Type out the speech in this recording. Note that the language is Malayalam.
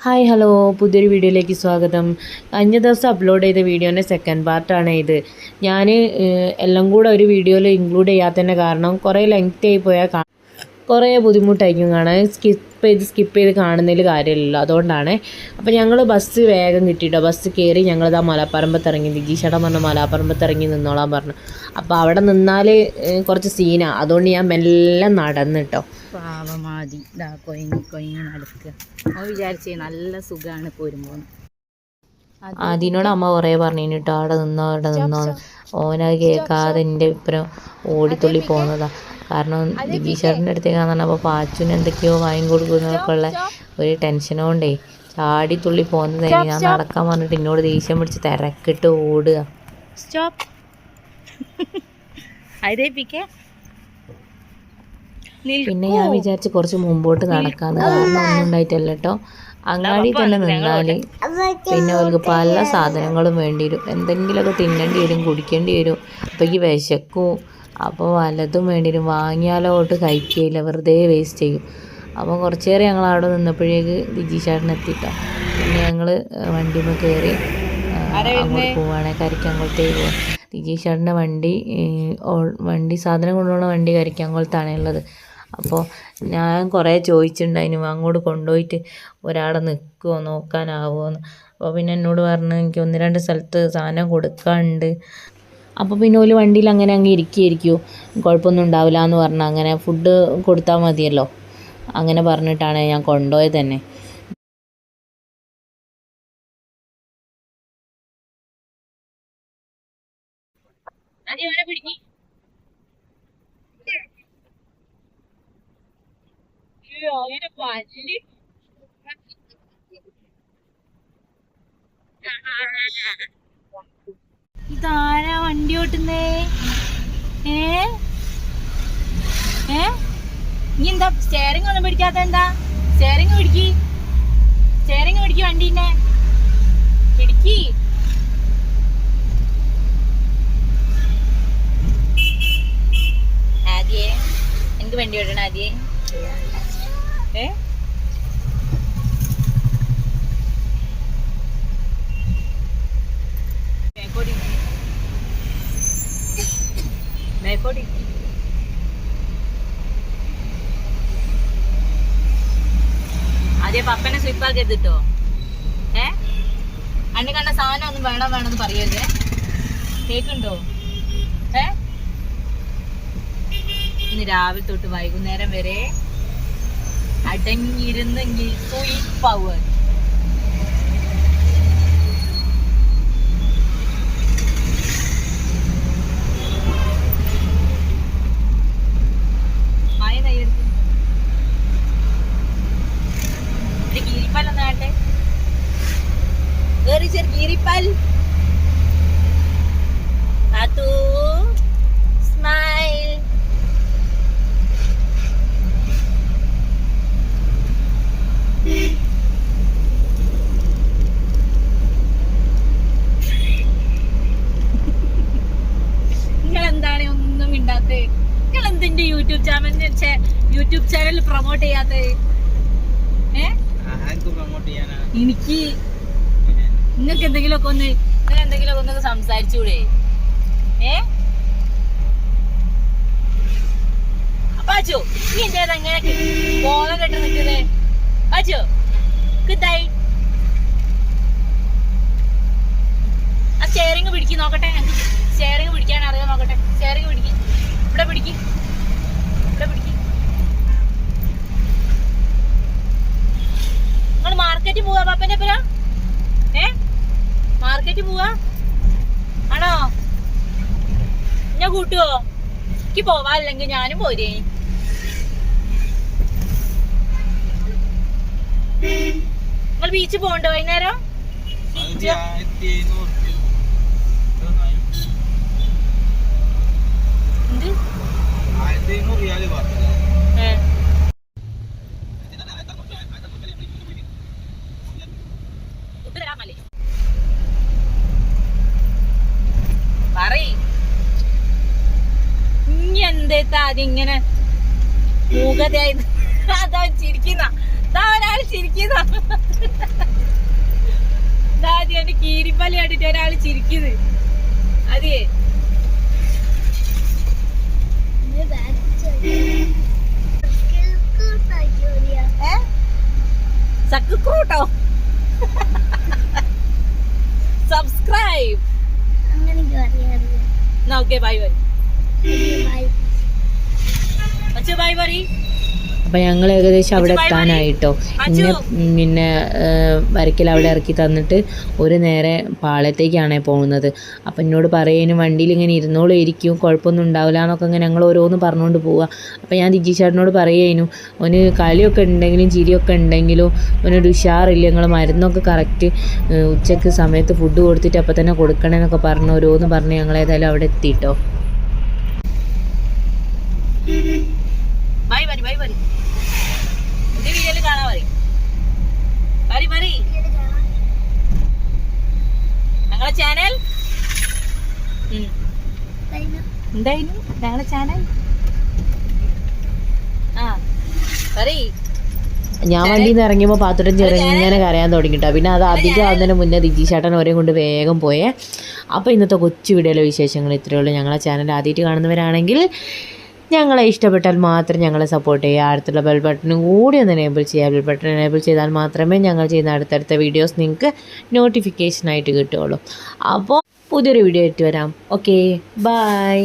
Hi hello. പുതിയൊരു വീഡിയോയിലേക്ക് സ്വാഗതം. കഴിഞ്ഞ ദിവസം അപ്ലോഡ് ചെയ്ത വീഡിയോന്റെ സെക്കൻഡ് പാർട്ടാണ് ഇത്. ഞാൻ എല്ലാം കൂടെ ഒരു വീഡിയോയിൽ ഇൻക്ലൂഡ് ചെയ്യാത്തതിന്റെ കാരണം കുറേ ലെങ്ത് ആയി പോയാൽ കുറേ ബുദ്ധിമുട്ടായിരിക്കും കാണാൻ. സ്കിപ്പ് ചെയ്ത് സ്കിപ്പ് ചെയ്ത് കാണുന്നതിൽ കാര്യമില്ലല്ലോ. അതുകൊണ്ടാണ്. അപ്പോൾ ഞങ്ങൾ ബസ് വേഗം കിട്ടിയിട്ടോ ബസ് കയറി ഞങ്ങളിതാ മലപ്പറമ്പത്ത് ഇറങ്ങി ദിഗീഷേട്ടൻ പറഞ്ഞ മലപ്പറമ്പത്ത് ഇറങ്ങി നിന്നോളാൻ പറഞ്ഞു. അപ്പോൾ അവിടെ നിന്നാൽ കുറച്ച് സീനാണ് അതുകൊണ്ട് ഞാൻ മെല്ലെ നടന്നിട്ടോ. പാവമാതി. ഇതാ കൊയങ്ങി കൊയങ്ങി നടക്കുക. അവൻ വിചാരിച്ചേ നല്ല സുഖമാണ് പോരുമ്പോൾ അതിനോട് അമ്മ കുറേ പറഞ്ഞു കേട്ടോ അവിടെ നിന്നോ അവിടെ നിന്നോ ഓനത് കേൾക്കാതെ എന്റെ ഇപ്പുറം ഓടിത്തുള്ളി പോകുന്നതാ കാരണം ദിഗീഷേട്ടന്റെ അടുത്തേക്ക് പറഞ്ഞപ്പോൾ പാച്ചുന് എന്തൊക്കെയോ വാങ്ങി കൊടുക്കുന്നതൊക്കെ ഉള്ള ഒരു ടെൻഷൻ കൊണ്ടേ ചാടി തുള്ളി പോകുന്നതായി ഞാൻ നടക്കാൻ പറഞ്ഞിട്ട് എന്നോട് ദേഷ്യം പിടിച്ച് തിരക്കിട്ട് ഓടുക. സ്റ്റോപ്പ്. അതേപ്പിക്കേ പിന്നെ ഞാൻ വിചാരിച്ച് കുറച്ച് മുമ്പോട്ട് നടക്കാന്ന് കാരണം ഒന്നും ഉണ്ടായിട്ടല്ല കേട്ടോ അങ്ങാടി തന്നെ നിന്നാൽ പിന്നെ അവർക്ക് പല സാധനങ്ങളും വേണ്ടി വരും. എന്തെങ്കിലുമൊക്കെ തിന്നേണ്ടി വരും കുടിക്കേണ്ടി വരും. ഈ വിശക്കും. അപ്പോൾ വലതും വേണ്ടിയിരും വാങ്ങിയാലോ വാങ്ങിയാലോട്ട് കഴിക്കുകയില്ല വെറുതെ വേസ്റ്റ് ചെയ്യും. അപ്പോൾ കുറച്ച് നേരം ഞങ്ങൾ അവിടെ നിന്നപ്പോഴേക്ക് ദിജീഷേട്ടൻ എത്തിട്ടോ. പിന്നെ ഞങ്ങൾ വണ്ടിയിൽ കയറി അങ്ങോട്ട് പോവുകയാണ് കരിക്കങ്കോളത്തേക്ക് പോവാം. ദിജീഷേട്ടന്റെ വണ്ടി വണ്ടി സാധനം കൊണ്ടുപോകുന്ന വണ്ടി കരിക്കങ്കോളത്താണ് ഉള്ളത്. അപ്പോൾ ഞാൻ കുറേ ചോദിച്ചിട്ടുണ്ടായിരുന്നു അങ്ങോട്ട് കൊണ്ടുപോയിട്ട് ഒരാടെ നിൽക്കുമോ നോക്കാനാവുമോ എന്ന്. അപ്പോൾ പിന്നെ എന്നോട് പറഞ്ഞു എനിക്ക് ഒന്ന് രണ്ട് സ്ഥലത്ത് സാധനം കൊടുക്കാനുണ്ട്. അപ്പോൾ പിന്നെ ഒരു വണ്ടിയിൽ അങ്ങനെ അങ്ങ് ഇരിക്കുകയായിരിക്കുമോ കുഴപ്പമൊന്നും ഉണ്ടാവില്ല എന്ന് പറഞ്ഞാൽ അങ്ങനെ ഫുഡ് കൊടുത്താൽ മതിയല്ലോ. അങ്ങനെ പറഞ്ഞിട്ടാണ് ഞാൻ കൊണ്ടുപോയത് തന്നെ. ഇതാരാ വണ്ടി ഓട്ടുന്നേ? ഏ? ഏ? നീ എന്താ സ്റ്റെയറിംഗ് ഒന്നും പിടിക്കാത്ത എന്താ? സ്റ്റെയറിംഗ് പിടിക്കി. സ്റ്റെയറിംഗ് പിടിക്കി വണ്ടീനെ പിടിക്കി. ആദ്യേ എനിക്ക് വണ്ടി ഓടണം ആദ്യേ ഏ ബാക്കോടി ബാക്കോടി അതെ പപ്പനെ സ്ലിപ്പാക്കരുത് എത്തിട്ടോ ഏ? അണ്ണി കണ്ട സാധനം ഒന്നും വേണം വേണമെന്ന് പറയരുതേ കേക്കുണ്ടോ ഏ? ഇന്ന് രാവിലെ തൊട്ട് വൈകുന്നേരം വരെ അടങ്ങിയിരുന്ന് സുയിപ്പാവുക എന്തിന്റെ YouTube channel YouTube channel promote ചെയ്യാത്തത്? എനിക്ക് നിങ്ങൾക്ക് എന്തെങ്കിലുമൊക്കെ ഒന്ന് നിങ്ങൾ എന്തെങ്കിലുമൊക്കെ ഒന്ന് സംസാരിച്ചൂടെ? ഏ? പാച്ചു നീ എന്താ അങ്ങനെ ബോധം കെട്ട് നിൽക്കുന്നേ. പാച്ചു കിട്ടായി ആ ഷെയറിങ് പിടിക്കും നോക്കട്ടെ. ഷെയറിങ് പിടിക്കാൻ അറിയാൻ നോക്കട്ടെ. ഷെയറിങ് പിടിക്കും. ഇവിടെ പിടിക്ക് ഇവിടെ പിടിക്ക് നിങ്ങൾ പാപ്പന്റെ പുര ഏ? മാർക്കറ്റ് പോവാ? ആണോ? ഞാൻ കൂട്ടുവോ? എനിക്ക് പോവാ അല്ലെങ്കിൽ ഞാനും പോരേ. നിങ്ങൾ ബീച്ച് പോണ്ടോ വൈകുന്നേരം എന്ത് ഏ. ഇത് തരാമല്ലേ? പറയ് എന്തേത്താ അതിങ്ങനെ മൂകതയായി അതാ ചിരിക്കുന്ന. ഒരാൾ ചിരിക്കുന്ന. കീരിപ്പല്ലി കണ്ടിട്ട് ഒരാൾ ചിരിക്കുന്നത് അതെ. സക്കൂട്ടോ subscribe okay bye bye bye bye അപ്പം ഞങ്ങൾ ഏകദേശം അവിടെ എത്താനായിട്ടോ. പിന്നെ പിന്നെ വരയ്ക്കൽ അവിടെ ഇറക്കി തന്നിട്ട് ഒരു നേരെ പാളയത്തേക്കാണ് പോകുന്നത്. അപ്പം എന്നോട് പറയുന്നു വണ്ടിയിൽ ഇങ്ങനെ ഇരുന്നോളും ഇരിക്കും കുഴപ്പമൊന്നും ഉണ്ടാവില്ല എന്നൊക്കെ ഇങ്ങനെ ഞങ്ങൾ ഓരോന്ന് പറഞ്ഞുകൊണ്ട് പോവുക അപ്പം ഞാൻ ദിജി ചേട്ടനോട് പറയുന്നു അവന് കളിയൊക്കെ ഉണ്ടെങ്കിലും ചിരിയൊക്കെ ഉണ്ടെങ്കിലും ഒന്നൊരു ഉഷാറില്ല. ഞങ്ങൾ മരുന്നൊക്കെ കറക്റ്റ് ഉച്ചയ്ക്ക് സമയത്ത് ഫുഡ് കൊടുത്തിട്ട് അപ്പം തന്നെ കൊടുക്കണമെന്നൊക്കെ പറഞ്ഞ് ഓരോന്ന് പറഞ്ഞ് ഞങ്ങൾ ഏതായാലും അവിടെ എത്തിയിട്ടോ വരി വരി ബൈ എന്റെ വീഡിയോയിൽ കാണാൻ വരി. വരി ബരി ഞങ്ങളെ ചാനൽ എന്തായിരുന്നു ഞങ്ങളെ ചാനൽ ആ വരി. ഞാൻ വണ്ടിയിൽ നിന്ന് ഇറങ്ങിയപ്പോൾ പാത്തുട്ടൻ ചെറുങ്ങനെ കരയാൻ തുടങ്ങിട്ടോ. പിന്നെ അത് അധികം ആവുന്നതിന് മുന്നേ ദിജി ചേട്ടൻ ഒരേ കൊണ്ട് വേഗം പോയേ. അപ്പോൾ ഇന്നത്തെ കൊച്ചു വീഡിയോയിലെ വിശേഷങ്ങൾ ഇത്രയേ ഉള്ളൂ. ഞങ്ങളെ ചാനൽ ആദ്യമായിട്ട് കാണുന്നവരാണെങ്കിൽ ഞങ്ങളെ ഇഷ്ടപ്പെട്ടാൽ മാത്രം ഞങ്ങളെ സപ്പോർട്ട് ചെയ്യുക. അടുത്തുള്ള ബെൽ ബട്ടണും കൂടി ഒന്ന് എനേബിൾ ചെയ്യുക. ബെൽ ബട്ടൺ എനേബിൾ ചെയ്താൽ മാത്രമേ ഞങ്ങൾ ചെയ്യുന്ന അടുത്തടുത്ത വീഡിയോസ് നിങ്ങൾക്ക് നോട്ടിഫിക്കേഷനായിട്ട് കിട്ടുകയുള്ളൂ. അപ്പോൾ പുതിയൊരു വീഡിയോ ആയിട്ട് വരാം. Okay bye